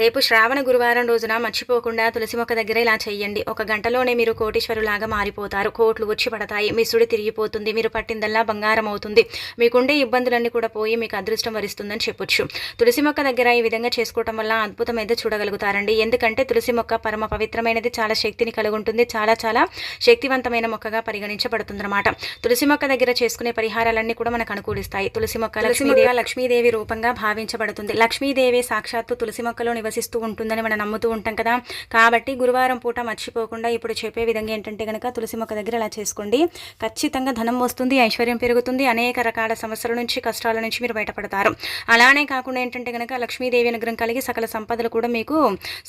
రేపు శ్రావణ గురువారం రోజున మర్చిపోకుండా తులసి మొక్క దగ్గర ఇలా చెయ్యండి. ఒక గంటలోనే మీరు కోటీశ్వరులాగా మారిపోతారు. కోట్లు వచ్చి పడతాయి. మీ సుడి తిరిగిపోతుంది. మీరు పట్టిందల్లా బంగారం అవుతుంది. మీకుండే ఇబ్బందులన్నీ కూడా పోయి మీకు అదృష్టం వరిస్తుందని చెప్పొచ్చు. తులసి మొక్క దగ్గర ఈ విధంగా చేసుకోవటం వల్ల అద్భుతం అయితే చూడగలుగుతారండి. ఎందుకంటే తులసి మొక్క పరమ పవిత్రమైనది చాలా శక్తిని కలిగి ఉంటుంది చాలా చాలా శక్తివంతమైన మొక్కగా పరిగణించబడుతుందన్నమాట. తులసి మొక్క దగ్గర చేసుకునే పరిహారాలన్నీ కూడా మనకు అనుకూలిస్తాయి. తులసి మొక్క లక్ష్మీదేవి లక్ష్మీదేవి రూపంగా భావించబడుతుంది. లక్ష్మీదేవి సాక్షాత్తు తులసి మొక్కలో నివసిస్తూ ఉంటుందని మనం నమ్ముతూ ఉంటాం కదా. కాబట్టి గురువారం పూట మర్చిపోకుండా ఇప్పుడు చెప్పే విధంగా ఏంటంటే కనుక తులసి మొక్క దగ్గర ఇలా చేసుకోండి. ఖచ్చితంగా ధనం వస్తుంది ఐశ్వర్యం పెరుగుతుంది అనేక రకాల సమస్యల నుంచి కష్టాల నుంచి మీరు బయటపడతారు. అలానే కాకుండా ఏంటంటే కనుక లక్ష్మీదేవి అనుగ్రహం కలిగి సకల సంపదలు కూడా మీకు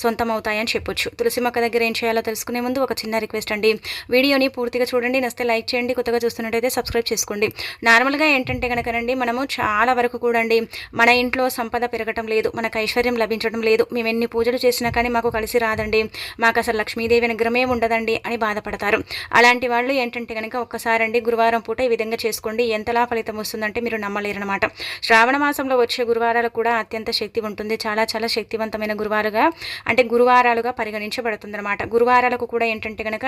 సొంతం అవుతాయని చెప్పొచ్చు. తులసి మొక్క దగ్గర ఏం చేయాలో తెలుసుకునే ముందు ఒక చిన్న రిక్వెస్ట్ అండి. వీడియోని పూర్తిగా చూడండి నస్తే లైక్ చేయండి కొత్తగా చూస్తున్నట్టయితే సబ్స్క్రైబ్ చేసుకోండి. నార్మల్గా ఏంటంటే కనుక రండి మనము చాలా వరకు కూడా అండి మన ఇంట్లో సంపద పెరగటం లేదు మనకు ఐశ్వర్యం లభించడం లేదు మేము ఎన్ని పూజలు చేసినా కానీ మాకు కలిసి రాదండి. మాకు అసలు లక్ష్మీదేవి అనుగ్రహమే ఉండదండి అని బాధపడతారు. అలాంటి వాళ్ళు ఏంటంటే కనుక ఒక్కసారండి గురువారం పూట ఈ విధంగా చేసుకోండి. ఎంతలా ఫలితం వస్తుందంటే మీరు నమ్మలేరనమాట శ్రావణ మాసంలో వచ్చే గురువారాలు కూడా అత్యంత శక్తి ఉంటుంది. చాలా చాలా శక్తివంతమైన గురువారుగా అంటే గురువారాలుగా పరిగణించబడుతుంది అనమాట గురువారాలకు కూడా ఏంటంటే కనుక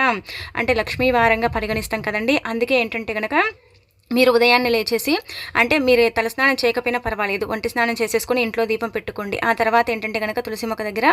అంటే లక్ష్మీ వారంగా పరిగణిస్తాం కదండి. అందుకే ఏంటంటే కనుక మీరు ఉదయాన్నే లేచేసి అంటే మీరు తలస్నానం చేయకపోయినా పర్వాలేదు ఒంటి స్నానం చేసేసుకుని ఇంట్లో దీపం పెట్టుకోండి. ఆ తర్వాత ఏంటంటే కనుక తులసి మొక్క దగ్గర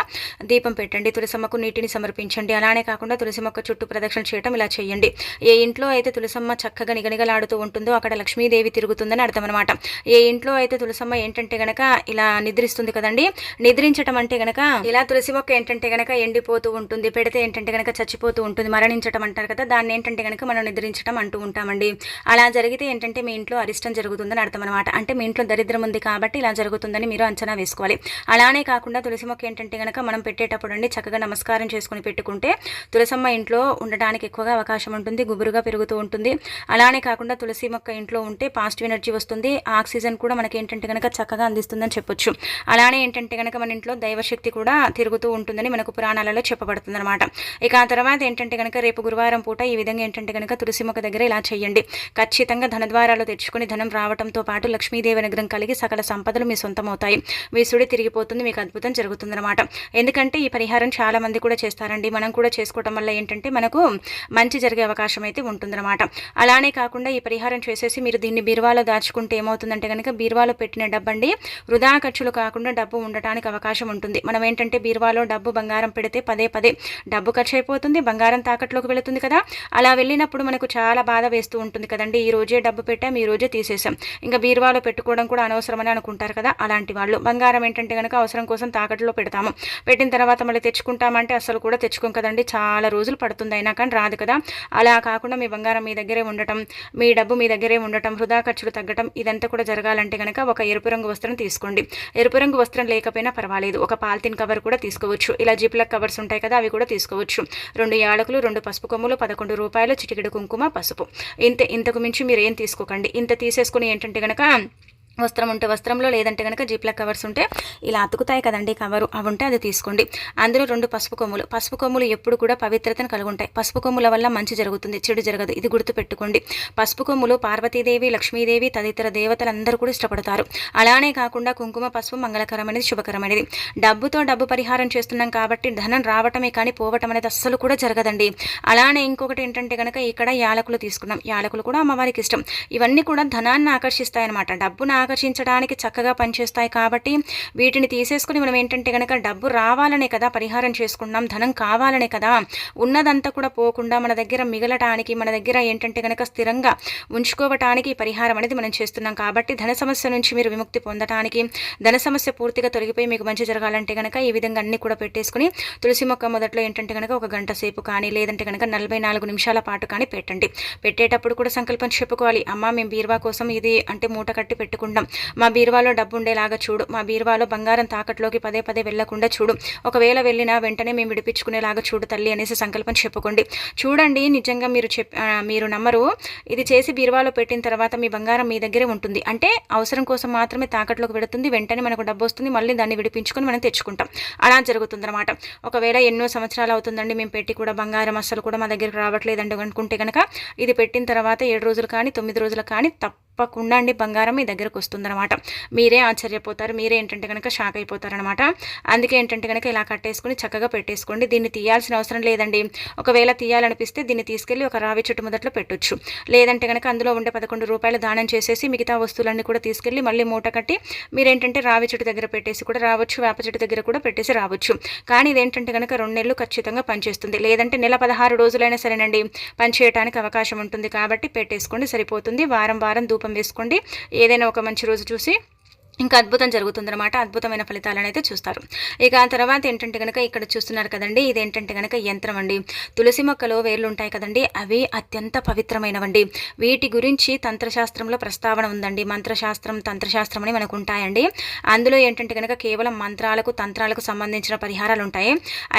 దీపం పెట్టండి. తులసమ్మకు నీటిని సమర్పించండి. అలానే కాకుండా తులసి మొక్క చుట్టూ ప్రదక్షిణ చేయడం ఇలా చేయండి. ఏ ఇంట్లో అయితే తులసమ్మ చక్కగా నిగనిగలాడుతూ ఉంటుందో అక్కడ లక్ష్మీదేవి తిరుగుతుందని అర్థం అనమాట ఏ ఇంట్లో అయితే తులసమ్మ ఏంటంటే గనక ఇలా నిద్రిస్తుంది కదండి నిద్రించడం అంటే గనక ఇలా తులసి మొక్క ఏంటంటే గనక ఎండిపోతూ ఉంటుంది పెడితే ఏంటంటే గనక చచ్చిపోతూ ఉంటుంది మరణించడం అంటారు కదా దాన్ని ఏంటంటే గనక మనం నిద్రించడం అంటూ ఉంటామండి. అలా జరిగితే అయితే ఏంటంటే మీ ఇంట్లో అరిష్టం జరుగుతుందని అర్థం అనమాట అంటే మీ ఇంట్లో దరిద్రం ఉంది కాబట్టి ఇలా జరుగుతుందని మీరు అంచనా వేసుకోవాలి. అలానే కాకుండా తులసి మొక్క ఏంటంటే కనుక మనం పెట్టేటప్పుడు అండి చక్కగా నమస్కారం చేసుకుని పెట్టుకుంటే తులసమ్మ ఇంట్లో ఉండడానికి ఎక్కువగా అవకాశం ఉంటుంది గుబురుగా పెరుగుతూ ఉంటుంది. అలానే కాకుండా తులసి మొక్క ఇంట్లో ఉంటే పాజిటివ్ ఎనర్జీ వస్తుంది ఆక్సిజన్ కూడా మనకి ఏంటంటే కనుక చక్కగా అందిస్తుందని చెప్పొచ్చు. అలానే ఏంటంటే కనుక మన ఇంట్లో దైవశక్తి కూడా తిరుగుతూ ఉంటుందని మనకు పురాణాలలో చెప్పబడుతుంది అనమాట ఇక ఆ తర్వాత ఏంటంటే కనుక రేపు గురువారం పూట ఈ విధంగా ఏంటంటే కనుక తులసి మొక్క దగ్గర ఇలా చేయండి. ఖచ్చితంగా ధనద్వారాలు తెచ్చుకుని ధనం రావడంతో పాటు లక్ష్మీదేవి అనుగ్రహం కలిగి సకల సంపదలు మీ సొంతమవుతాయి. మీ సుడి తిరిగిపోతుంది మీకు అద్భుతం జరుగుతుందన్నమాట. ఎందుకంటే ఈ పరిహారం చాలా మంది కూడా చేస్తారండి. మనం కూడా చేసుకోవటం వల్ల ఏంటంటే మనకు మంచి జరిగే అవకాశం అయితే ఉంటుందన్నమాట. అలానే కాకుండా ఈ పరిహారం చేసేసి మీరు దీన్ని బీరువాలో దాచుకుంటే ఏమవుతుందంటే కనుక బీరువాలో పెట్టిన డబ్బండి వృధా ఖర్చులు కాకుండా డబ్బు ఉండటానికి అవకాశం ఉంటుంది. మనం ఏంటంటే బీరువాలో డబ్బు బంగారం పెడితే పదే పదే డబ్బు ఖర్చు అయిపోతుంది బంగారం తాకట్లోకి వెళుతుంది కదా. అలా వెళ్ళినప్పుడు మనకు చాలా బాధ వేస్తూ ఉంటుంది కదండి. ఈ రోజే డబ్బు పెట్టాం ఈ రోజే తీసేసాం ఇంకా బీరువాలో పెట్టుకోవడం కూడా అనవసరమని అనుకుంటారు కదా అలాంటి వాళ్ళు. బంగారం ఏంటంటే కనుక అవసరం కోసం తాకట్లో పెడతాము. పెట్టిన తర్వాత మళ్ళీ తెచ్చుకుంటామంటే అసలు కూడా తెచ్చుకోం కదండి. చాలా రోజులు పడుతుంది అయినా కానీ రాదు కదా. అలా కాకుండా మీ బంగారం మీ దగ్గరే ఉండటం మీ డబ్బు మీ దగ్గరే ఉండటం వృధా ఖర్చులు తగ్గటం ఇదంతా కూడా జరగాలంటే కనుక ఒక ఎరుపు రంగు వస్త్రం తీసుకోండి. ఎరుపు రంగు వస్త్రం లేకపోయినా పర్వాలేదు. ఒక పాలిథిన్ కవర్ కూడా తీసుకోవచ్చు. ఇలా జిప్లక్ కవర్స్ ఉంటాయి కదా అవి కూడా తీసుకోవచ్చు. రెండు యాలకులు రెండు పసుపు కొమ్ములు పదకొండు రూపాయలు చిటికెడు కుంకుమ పసుపు. ఇంత ఇంతకు మించి మీరు ఏం తీసుకోకండి. ఇంత తీసేసుకుని ఏంటంటే కనుక వస్త్రం ఉంటే వస్త్రంలో లేదంటే కనుక జీప్ల కవర్స్ ఉంటే ఇలా అతుకుతాయి కదండి కవరు అవి ఉంటే అది తీసుకోండి. అందులో రెండు పసుపు కొమ్ములు. పసుపు కొమ్ములు ఎప్పుడు కూడా పవిత్రతను కలిగి ఉంటాయి పసుపు కొమ్ముల వల్ల మంచి జరుగుతుంది చెడు జరగదు. ఇది గుర్తు పెట్టుకోండి. పసుపు కొమ్ములు పార్వతీదేవి లక్ష్మీదేవి తదితర దేవతలందరూ కూడా ఇష్టపడతారు. అలానే కాకుండా కుంకుమ పసుపు మంగళకరమైనది శుభకరమైనది. డబ్బుతో డబ్బు పరిహారం చేస్తున్నాం కాబట్టి ధనం రావటమే కానీ పోవటం అనేది అస్సలు కూడా జరగదండి. అలానే ఇంకొకటి ఏంటంటే కనుక ఇక్కడ యాలకులు తీసుకున్నాం. యాలకులు కూడా అమ్మవారికి ఇష్టం. ఇవన్నీ కూడా ధనాన్ని ఆకర్షిస్తాయన్నమాట. డబ్బును ఆకర్షించడానికి చక్కగా పనిచేస్తాయి కాబట్టి వీటిని తీసేసుకుని మనం ఏంటంటే కనుక డబ్బు రావాలనే కదా పరిహారం చేసుకున్నాం ధనం కావాలనే కదా ఉన్నదంతా కూడా పోకుండా మన దగ్గర మిగలటానికి మన దగ్గర ఏంటంటే కనుక స్థిరంగా ఉంచుకోవటానికి పరిహారం అనేది మనం చేస్తున్నాం కాబట్టి ధన సమస్య నుంచి మీరు విముక్తి పొందటానికి ధన సమస్య పూర్తిగా తొలగిపోయి మీకు మంచి జరగాలంటే కనుక ఈ విధంగా అన్ని కూడా పెట్టేసుకుని తులసి మొక్క మొదట్లో ఏంటంటే కనుక ఒక గంట సేపు కానీ లేదంటే కనుక నలభై నాలుగు నిమిషాల పాటు కానీ పెట్టండి. పెట్టేటప్పుడు కూడా సంకల్పం చెప్పుకోవాలి. అమ్మ మేము బీరువా కోసం ఇది అంటే మూట కట్టి పెట్టుకుంటాం. అనుకుంటున్నాం. మా బీరువాలో డబ్బు ఉండేలాగా చూడు. మా బీరువాలో బంగారం తాకట్లోకి పదే పదే వెళ్ళకుండా చూడు. ఒకవేళ వెళ్ళినా వెంటనే మేము విడిపించుకునేలాగా చూడు తల్లి అనేసి సంకల్పం చెప్పుకోండి. చూడండి నిజంగా మీరు చెప్ మీరు నమ్మరు. ఇది చేసి బీరువాలో పెట్టిన తర్వాత మీ బంగారం మీ దగ్గరే ఉంటుంది. అంటే అవసరం కోసం మాత్రమే తాకట్లోకి పెడుతుంది వెంటనే మనకు డబ్బు వస్తుంది మళ్ళీ దాన్ని విడిపించుకొని మనం తెచ్చుకుంటాం. అలా జరుగుతుందన్నమాట. ఒకవేళ ఎన్నో సంవత్సరాలు అవుతుందండి మేము పెట్టి కూడా బంగారం అస్సలు కూడా మా దగ్గరికి రావట్లేదండి అనుకుంటే కనుక ఇది పెట్టిన తర్వాత ఏడు రోజులు కానీ తొమ్మిది రోజులు కానీ తప్ప తప్పకుండా అండి బంగారం మీ దగ్గరకు వస్తుందన్నమాట. మీరే ఆశ్చర్యపోతారు మీరే ఏంటంటే కనుక షాక్ అయిపోతారనమాట అందుకే ఏంటంటే కనుక ఇలా కట్టేసుకుని చక్కగా పెట్టేసుకోండి. దీన్ని తీయాల్సిన అవసరం లేదండి. ఒకవేళ తీయాలనిపిస్తే దీన్ని తీసుకెళ్ళి ఒక రావి చెట్టు మొదట్లో పెట్టొచ్చు. లేదంటే కనుక అందులో ఉండే పదకొండు రూపాయలు దానం చేసేసి మిగతా వస్తువులన్నీ కూడా తీసుకెళ్ళి మళ్ళీ మూట కట్టి మీరేంటంటే రావి చెట్టు దగ్గర పెట్టేసి కూడా రావచ్చు వేప చెట్టు దగ్గర కూడా పెట్టేసి రావచ్చు. కానీ ఇదేంటంటే కనుక రెండు నెలలు ఖచ్చితంగా పనిచేస్తుంది. లేదంటే నెల పదహారు రోజులైనా సరేనండి పనిచేయడానికి అవకాశం ఉంటుంది కాబట్టి పెట్టేసుకోండి సరిపోతుంది. వారం వారం ధూపం వేసుకోండి. ఏదైనా ఒక మంచి రోజు చూసి ఇంకా అద్భుతం జరుగుతుందన్నమాట. అద్భుతమైన ఫలితాలను అయితే చూస్తారు. ఇక ఆ తర్వాత ఏంటంటే కనుక ఇక్కడ చూస్తున్నారు కదండి ఇదేంటంటే కనుక యంత్రం అండి. తులసి మొక్కలో వేర్లు ఉంటాయి కదండి అవి అత్యంత పవిత్రమైనవండి. వీటి గురించి తంత్రశాస్త్రంలో ప్రస్తావన ఉందండి. మంత్రశాస్త్రం తంత్రశాస్త్రం అని మనకు ఉంటాయండి. అందులో ఏంటంటే కనుక కేవలం మంత్రాలకు తంత్రాలకు సంబంధించిన పరిహారాలు ఉంటాయి.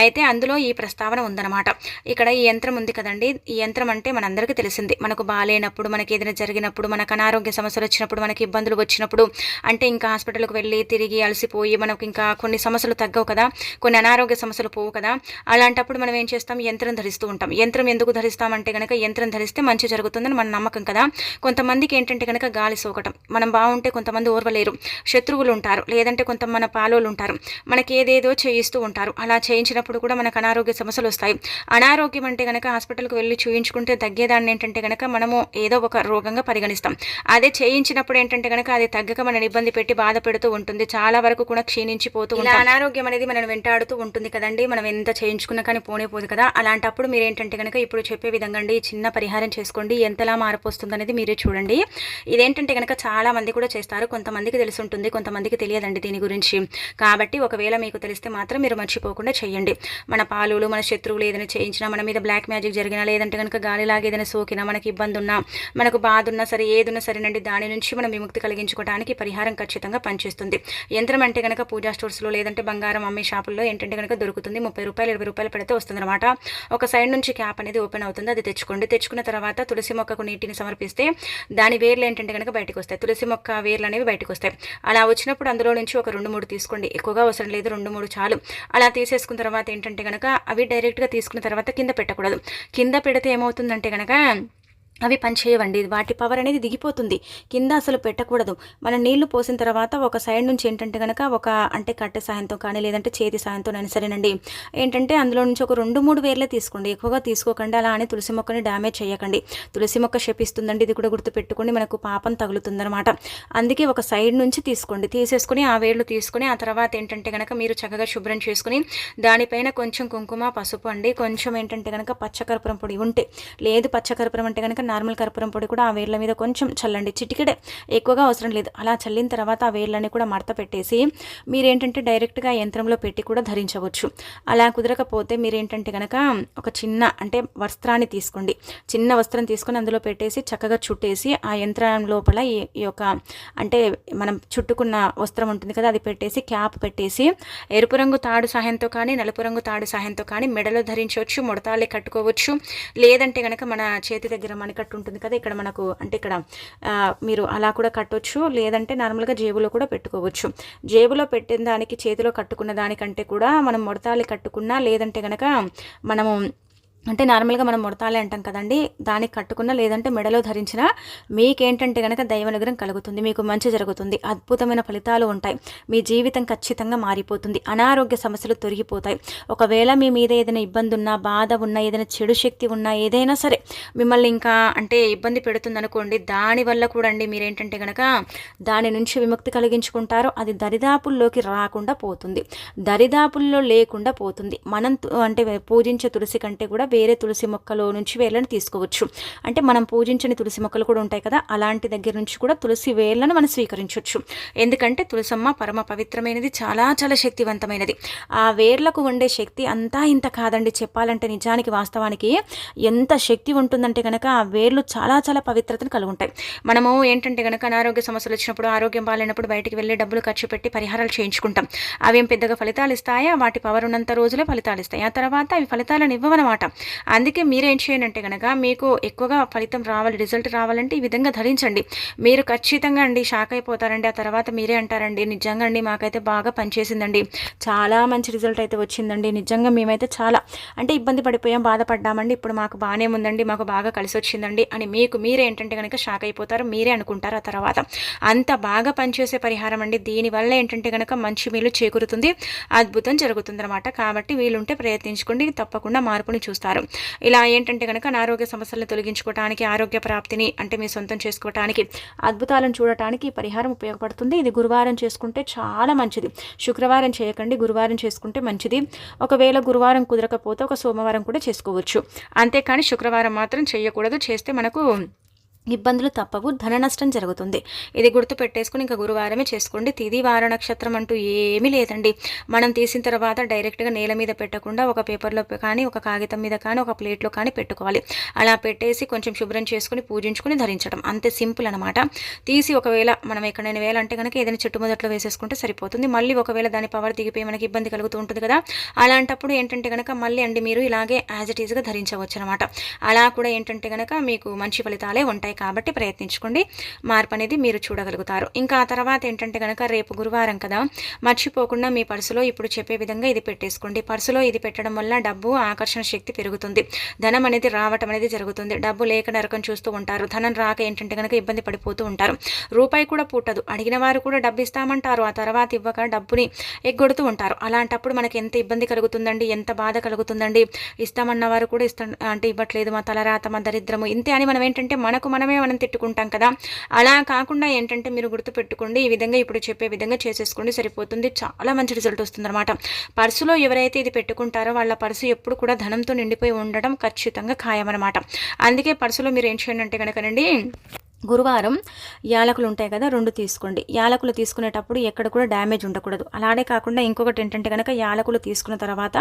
అయితే అందులో ఈ ప్రస్తావన ఉందన్నమాట. ఇక్కడ ఈ యంత్రం ఉంది కదండి. ఈ యంత్రం అంటే మనందరికీ తెలిసింది. మనకు బాగాలేనప్పుడు మనకి ఏదైనా జరిగినప్పుడు మనకు అనారోగ్య సమస్యలు వచ్చినప్పుడు మనకి ఇబ్బందులు వచ్చినప్పుడు అంటే ఇంకా ఇంకా హాస్పిటల్కి వెళ్ళి తిరిగి అలసిపోయి మనకు ఇంకా కొన్ని సమస్యలు తగ్గవు కదా కొన్ని అనారోగ్య సమస్యలు పోవు కదా అలాంటప్పుడు మనం ఏం చేస్తాం? యంత్రం ధరిస్తూ ఉంటాం. యంత్రం ఎందుకు ధరిస్తామంటే కనుక యంత్రం ధరిస్తే మంచి జరుగుతుందని మన నమ్మకం కదా. కొంతమందికి ఏంటంటే కనుక గాలి సోకటం. మనం బాగుంటే కొంతమంది ఓర్వలేరు శత్రువులు ఉంటారు. లేదంటే కొంత మన పాలోలు ఉంటారు. మనకి ఏదేదో చేయిస్తూ ఉంటారు. అలా చేయించినప్పుడు కూడా మనకు అనారోగ్య సమస్యలు వస్తాయి. అనారోగ్యం అంటే కనుక హాస్పిటల్కి వెళ్ళి చూయించుకుంటే తగ్గేదాన్ని ఏంటంటే కనుక మనము ఏదో ఒక రోగంగా పరిగణిస్తాం. అదే చేయించినప్పుడు ఏంటంటే కనుక అది తగ్గక మనని ఇబ్బంది పెట్టి పెట్టి బాధ పెడుతూ ఉంటుంది. చాలా వరకు కూడా క్షీణించిపోతూ ఉంటుంది అనారోగ్యం అనేది మనం వెంటాడుతూ ఉంటుంది కదండి. మనం ఎంత చేయించుకున్నా కానీ పోనే పోదు కదా. అలాంటప్పుడు మీరు ఏంటంటే కనుక ఇప్పుడు చెప్పే విధంగా అండి చిన్న పరిహారం చేసుకోండి. ఎంతలా మార్పు వస్తుంది అనేది మీరే చూడండి. ఇదేంటంటే కనుక చాలా మంది కూడా చేస్తారు. కొంతమందికి తెలిసి ఉంటుంది కొంతమందికి తెలియదండి దీని గురించి. కాబట్టి ఒకవేళ మీకు తెలిస్తే మాత్రం మీరు మర్చిపోకుండా చేయండి. మన పాలులు మన శత్రువులు ఏదైనా చేయించినా మన మీద బ్లాక్ మ్యాజిక్ జరిగినా లేదంటే కనుక గాలిలాగా ఏదైనా సోకినా మనకి ఇబ్బంది ఉన్నా మనకు బాధ ఉన్నా సరే ఏదున్నా సరేనండి దాని నుంచి మనం విముక్తి కలిగించుకోవడానికి పరిహారం ఖచ్చితంగా ఖచ్చితంగా పనిచేస్తుంది. యంత్రం అంటే కనుక పూజా స్టోర్స్లో లేదంటే బంగారం అమ్మే షాపుల్లో ఏంటంటే కనుక దొరుకుతుంది. ముప్పై రూపాయలు ఇరవై రూపాయలు పెడితే వస్తుంది అనమాట ఒక సైడ్ నుంచి క్యాప్ అనేది ఓపెన్ అవుతుంది. అది తెచ్చుకోండి. తెచ్చుకున్న తర్వాత తులసి మొక్కకు నీటిని సమర్పిస్తే దాని వేర్లు ఏంటంటే కనుక బయటకు వస్తాయి. తులసి మొక్క వేర్లు అనేవి బయటకు వస్తాయి. అలా వచ్చినప్పుడు అందులో నుంచి ఒక రెండు మూడు తీసుకోండి. ఎక్కువగా అవసరం లేదు. రెండు మూడు చాలు. అలా తీసేసుకున్న తర్వాత ఏంటంటే కనుక అవి డైరెక్ట్గా తీసుకున్న తర్వాత కింద పెట్టకూడదు. కింద పెడితే ఏమవుతుందంటే కనుక అవి పనిచేయవండి వాటి పవర్ అనేది దిగిపోతుంది. కింద అసలు పెట్టకూడదు. మనం నీళ్ళు పోసిన తర్వాత ఒక సైడ్ నుంచి ఏంటంటే కనుక ఒక అంటే కట్టె సాయంతో కానీ లేదంటే చేతి సాయంతో సరేనండి. ఏంటంటే అందులో నుంచి ఒక రెండు మూడు వేర్లే తీసుకోండి. ఎక్కువగా తీసుకోకండి. అలా అని తులసి మొక్కని డ్యామేజ్ చేయకండి. తులసి మొక్క శపిస్తుందండి. ఇది కూడా గుర్తుపెట్టుకోండి మనకు పాపం తగులుతుందనమాట అందుకే ఒక సైడ్ నుంచి తీసుకోండి. తీసేసుకుని ఆ వేర్లు తీసుకుని ఆ తర్వాత ఏంటంటే కనుక మీరు చక్కగా శుభ్రం చేసుకుని దానిపైన కొంచెం కుంకుమ పసుపు అండి. కొంచెం ఏంటంటే కనుక పచ్చకర్పూరం పొడి ఉంటే లేదు పచ్చకర్పూరం అంటే కనుక నార్మల్ కర్పూరం పొడి కూడా ఆ వేర్ల మీద కొంచెం చల్లండి. చిటికెడే ఎక్కువగా అవసరం లేదు. అలా చల్లిన తర్వాత ఆ వేర్లని కూడా మడత పెట్టేసి మీరేంటంటే డైరెక్ట్గా యంత్రంలో పెట్టి కూడా ధరించవచ్చు. అలా కుదరకపోతే మీరేంటంటే కనుక ఒక చిన్న అంటే వస్త్రాన్ని తీసుకోండి. చిన్న వస్త్రం తీసుకొని అందులో పెట్టేసి చక్కగా చుట్టేసి ఆ యంత్రం లోపల ఈ యొక్క అంటే మనం చుట్టుకున్న వస్త్రం ఉంటుంది కదా అది పెట్టేసి క్యాప్ పెట్టేసి ఎరుపు రంగు తాడు సహాయంతో కానీ నలుపు రంగు తాడు సహాయంతో కానీ మెడలో ధరించవచ్చు ముడతాలే కట్టుకోవచ్చు. లేదంటే కనుక మన చేతి దగ్గర మనకి కట్టు ఉంటుంది కదా ఇక్కడ మనకు అంటే ఇక్కడ మీరు అలా కూడా కట్టవచ్చు లేదంటే నార్మల్గా జేబులో కూడా పెట్టుకోవచ్చు. జేబులో పెట్టిన దానికి చేతిలో కట్టుకున్న దానికంటే కూడా మనం ముడతాలి కట్టుకున్నా లేదంటే కనుక మనము అంటే నార్మల్గా మనం ముడతాలే అంటాం కదండి దానికి కట్టుకున్న లేదంటే మెడలో ధరించిన మీకేంటంటే కనుక దైవనుగ్రహం కలుగుతుంది మీకు మంచి జరుగుతుంది అద్భుతమైన ఫలితాలు ఉంటాయి మీ జీవితం ఖచ్చితంగా మారిపోతుంది అనారోగ్య సమస్యలు తొలగిపోతాయి. ఒకవేళ మీ మీద ఏదైనా ఇబ్బంది ఉన్నా బాధ ఉన్నా ఏదైనా చెడు శక్తి ఉన్నా ఏదైనా సరే మిమ్మల్ని ఇంకా అంటే ఇబ్బంది పెడుతుంది అనుకోండి దానివల్ల కూడా అండి మీరేంటంటే కనుక దాని నుంచి విముక్తి కలిగించుకుంటారో అది దరిదాపుల్లోకి రాకుండా పోతుంది. దరిదాపుల్లో లేకుండా పోతుంది. మనం అంటే పూజించే తులసి కంటే కూడా వేరే తులసి మొక్కలో నుంచి వేర్లను తీసుకోవచ్చు. అంటే మనం పూజించని తులసి మొక్కలు కూడా ఉంటాయి కదా అలాంటి దగ్గర నుంచి కూడా తులసి వేర్లను మనం స్వీకరించవచ్చు ఎందుకంటే తులసమ్మ పరమ పవిత్రమైనది చాలా చాలా శక్తివంతమైనది. ఆ వేర్లకు ఉండే శక్తి అంతా ఇంత కాదండి. చెప్పాలంటే నిజానికి వాస్తవానికి ఎంత శక్తి ఉంటుందంటే కనుక ఆ వేర్లు చాలా చాలా పవిత్రతను కలిగి ఉంటాయి మనము ఏంటంటే కనుక అనారోగ్య సమస్యలు వచ్చినప్పుడు ఆరోగ్యం బాగాలేనప్పుడు బయటికి వెళ్ళి డబ్బులు ఖర్చు పెట్టి పరిహారాలు చేయించుకుంటాం. అవేం పెద్దగా ఫలితాలు ఇస్తాయా? వాటి పవర్ ఉన్నంత రోజులే ఫలితాలు ఇస్తాయి. ఆ తర్వాత అవి ఫలితాలను ఇవ్వమన్నమాట. అందుకే మీరేం చేయండి అంటే కనుక మీకు ఎక్కువగా ఫలితం రావాలి రిజల్ట్ రావాలంటే ఈ విధంగా ధరించండి. మీరు ఖచ్చితంగా అండి షాక్ అయిపోతారండి ఆ తర్వాత మీరే అంటారండి నిజంగా అండి మాకైతే బాగా పనిచేసిందండి చాలా మంచి రిజల్ట్ అయితే వచ్చిందండి నిజంగా మేమైతే చాలా అంటే ఇబ్బంది పడిపోయాం బాధపడ్డామండి ఇప్పుడు మాకు బాగానే ఉందండి మాకు బాగా కలిసి వచ్చిందండి అని మీకు మీరే ఏంటంటే కనుక షాక్ అయిపోతారు మీరే అనుకుంటారు ఆ తర్వాత. అంత బాగా పనిచేసే పరిహారం అండి దీనివల్ల ఏంటంటే కనుక మంచి మేలు చేకూరుతుంది అద్భుతం జరుగుతుంది అనమాట కాబట్టి వీలుంటే ప్రయత్నించుకోండి తప్పకుండా మార్పుని చూస్తారు. ఇలా ఏంటంటే కనుక అనారోగ్య సమస్యలను తొలగించుకోవటానికి ఆరోగ్య ప్రాప్తిని అంటే మీ సొంతం చేసుకోవటానికి అద్భుతాలను చూడటానికి ఈ పరిహారం ఉపయోగపడుతుంది. ఇది గురువారం చేసుకుంటే చాలా మంచిది. శుక్రవారం చేయకండి గురువారం చేసుకుంటే మంచిది. ఒకవేళ గురువారం కుదరకపోతే ఒక సోమవారం కూడా చేసుకోవచ్చు. అంతేకాని శుక్రవారం మాత్రం చేయకూడదు. చేస్తే మనకు ఇబ్బందులు తప్పవు ధన నష్టం జరుగుతుంది. ఇది గుర్తు పెట్టేసుకుని ఇంకా గురువారమే చేసుకోండి. తిది వార నక్షత్రం అంటూ ఏమీ లేదండి. మనం తీసిన తర్వాత డైరెక్ట్గా నేల మీద పెట్టకుండా ఒక పేపర్లో కానీ ఒక కాగితం మీద కానీ ఒక ప్లేట్లో కానీ పెట్టుకోవాలి. అలా పెట్టేసి కొంచెం శుభ్రం చేసుకుని పూజించుకుని ధరించడం. అంతే సింపుల్ అనమాట తీసి ఒకవేళ మనం ఎక్కడైనా వేయాలంటే కనుక ఏదైనా చెట్టు మొదట్లో వేసేసుకుంటే సరిపోతుంది. మళ్ళీ ఒకవేళ దాని పవర్ దిగిపోయి మనకి ఇబ్బంది కలుగుతూ ఉంటుంది కదా అలాంటప్పుడు ఏంటంటే కనుక మళ్ళీ అండి మీరు ఇలాగే యాజ్ ఇట్ ఈజ్గా ధరించవచ్చు అనమాట అలా కూడా ఏంటంటే కనుక మీకు మంచి ఫలితాలే ఉంటాయి. ఉంటాయి కాబట్టి ప్రయత్నించుకోండి. మార్పు అనేది మీరు చూడగలుగుతారు. ఇంకా ఆ తర్వాత ఏంటంటే కనుక రేపు గురువారం కదా మర్చిపోకుండా మీ పర్సులో ఇప్పుడు చెప్పే విధంగా ఇది పెట్టేసుకోండి. పర్సులో ఇది పెట్టడం వల్ల డబ్బు ఆకర్షణ శక్తి పెరుగుతుంది. ధనం అనేది రావటం అనేది జరుగుతుంది. డబ్బు లేక నరకం చూస్తూ ఉంటారు. ధనం రాక ఏంటంటే కనుక ఇబ్బంది పడిపోతూ ఉంటారు. రూపాయి కూడా పుట్టదు. అడిగిన వారు కూడా డబ్బు ఇస్తామంటారు. ఆ తర్వాత ఇవ్వక డబ్బుని ఎగ్గొడుతూ ఉంటారు. అలాంటప్పుడు మనకి ఎంత ఇబ్బంది కలుగుతుందండి? ఎంత బాధ కలుగుతుందండి? ఇస్తామన్న వారు కూడా ఇస్తా అంటే ఇవ్వట్లేదు. మా తలరాత మా దరిద్రము ఇంతే అని మనం ఏంటంటే మనకు మన మనమే మనం తిట్టుకుంటాం కదా. అలా కాకుండా ఏంటంటే మీరు గుర్తుపెట్టుకోండి ఈ విధంగా ఇప్పుడు చెప్పే విధంగా చేసేసుకోండి సరిపోతుంది. చాలా మంచి రిజల్ట్ వస్తుంది అనమాట పర్సులో ఎవరైతే ఇది పెట్టుకుంటారో వాళ్ళ పర్సు ఎప్పుడు కూడా ధనంతో నిండిపోయి ఉండడం ఖచ్చితంగా ఖాయమన్నమాట. అందుకే పర్సులో మీరు ఏం చేయండి అంటే కనుకనండి గురువారం యాలకులు ఉంటాయి కదా రెండు తీసుకోండి. యాలకులు తీసుకునేటప్పుడు ఎక్కడ కూడా డ్యామేజ్ ఉండకూడదు. అలానే కాకుండా ఇంకొకటి ఏంటంటే కనుక యాలకులు తీసుకున్న తర్వాత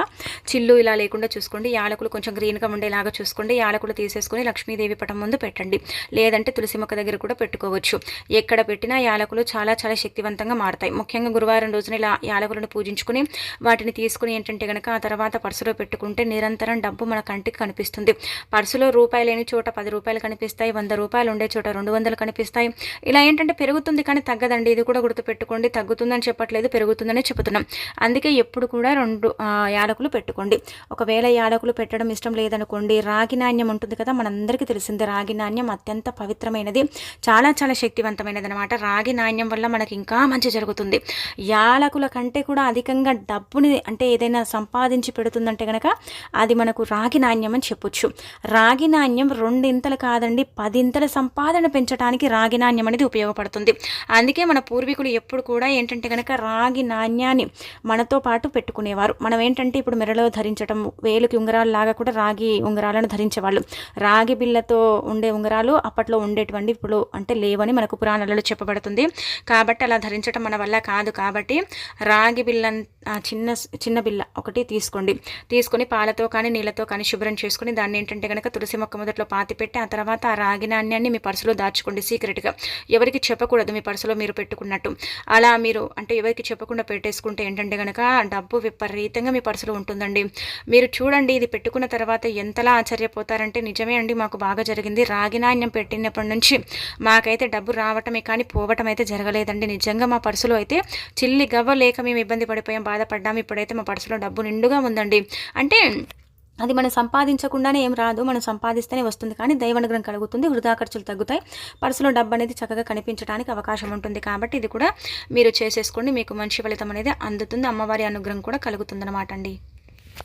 చిల్లు ఇలా లేకుండా చూసుకోండి. యాలకులు కొంచెం గ్రీన్గా ఉండేలాగా చూసుకోండి. యాలకులు తీసేసుకొని లక్ష్మీదేవి పటం ముందు పెట్టండి. లేదంటే తులసి మొక్క దగ్గర కూడా పెట్టుకోవచ్చు. ఎక్కడ పెట్టినా యాలకులు చాలా చాలా శక్తివంతంగా మారుతాయి. ముఖ్యంగా గురువారం రోజున ఇలా యాలకులను పూజించుకుని వాటిని తీసుకుని ఏంటంటే కనుక ఆ తర్వాత పర్సులో పెట్టుకుంటే నిరంతరం డబ్బు మన కంటికి కనిపిస్తుంది. పర్సులో రూపాయలు లేని చోట పది రూపాయలు కనిపిస్తాయి. వంద రూపాయలు ఉండే చోట రెండు వందలు కనిపిస్తాయి. ఇలా ఏంటంటే పెరుగుతుంది కానీ తగ్గదండి. ఇది కూడా గుర్తుపెట్టుకోండి. తగ్గుతుందని చెప్పట్లేదు పెరుగుతుందని చెబుతున్నాం. అందుకే ఎప్పుడు కూడా రెండు యాలకులు పెట్టుకోండి. ఒకవేళ యాలకులు పెట్టడం ఇష్టం లేదనుకోండి రాగి నాణ్యం ఉంటుంది కదా మనందరికీ తెలిసింది రాగి నాణ్యం అత్యంత పవిత్రమైనది చాలా చాలా శక్తివంతమైనది అనమాట రాగి నాణ్యం వల్ల మనకి ఇంకా మంచి జరుగుతుంది. యాలకుల కంటే కూడా అధికంగా డబ్బుని అంటే ఏదైనా సంపాదించి పెడుతుందంటే కనుక అది మనకు రాగి నాణ్యం అని చెప్పొచ్చు. రాగి నాణ్యం రెండింతలు కాదండి పదింతల సంపాదన పెంచడానికి రాగి నాణ్యం అనేది ఉపయోగపడుతుంది. అందుకే మన పూర్వీకులు ఎప్పుడు కూడా ఏంటంటే కనుక రాగి నాణ్యాన్ని మనతో పాటు పెట్టుకునేవారు. మనం ఏంటంటే ఇప్పుడు మెరలో ధరించడం వేలుకి ఉంగరాలు లాగా కూడా రాగి ఉంగరాలను ధరించేవాళ్ళు. రాగి బిళ్ళతో ఉండే ఉంగరాలు అప్పట్లో ఉండేటువంటి ఇప్పుడు అంటే లేవని మనకు పురాణాలలో చెప్పబడుతుంది. కాబట్టి అలా ధరించడం మన వల్ల కాదు కాబట్టి రాగి బిళ్ళ చిన్న చిన్న బిళ్ళ ఒకటి తీసుకోండి. తీసుకొని పాలతో కానీ నీళ్ళతో కానీ శుభ్రం చేసుకుని దాన్ని ఏంటంటే కనుక తులసి మొక్క మొదట్లో పాతి పెట్టి ఆ తర్వాత ఆ రాగి నాణ్యాన్ని మీ పర్సులో దాచుకోండి సీక్రెట్గా. ఎవరికి చెప్పకూడదు మీ పర్సులో మీరు పెట్టుకున్నట్టు. అలా మీరు అంటే ఎవరికి చెప్పకుండా పెట్టేసుకుంటే ఏంటంటే కనుక డబ్బు విపరీతంగా మీ పర్సులో ఉంటుందండి. మీరు చూడండి ఇది పెట్టుకున్న తర్వాత ఎంతలా ఆశ్చర్యపోతారంటే నిజమే అండి మాకు బాగా జరిగింది. రాగి నాణ్యం పెట్టినప్పటి నుంచి మాకైతే డబ్బు రావటమే కానీ పోవటం అయితే జరగలేదండి. నిజంగా మా పర్సులో అయితే చిల్లి గవ్వ లేక మేము ఇబ్బంది పడిపోయాం బాధపడ్డాం. ఇప్పుడైతే మా పర్సులో డబ్బు నిండుగా ఉందండి. అంటే అది మనం సంపాదించకుండానే ఏం రాదు మనం సంపాదిస్తేనే వస్తుంది. కానీ దైవానుగ్రహం కలుగుతుంది వృధా ఖర్చులు తగ్గుతాయి. పర్సులో డబ్బు అనేది చక్కగా కనిపించడానికి అవకాశం ఉంటుంది కాబట్టి ఇది కూడా మీరు చేసేసుకోండి మీకు మంచి ఫలితం అనేది అందుతుంది అమ్మవారి అనుగ్రహం కూడా కలుగుతుందన్నమాట అండి.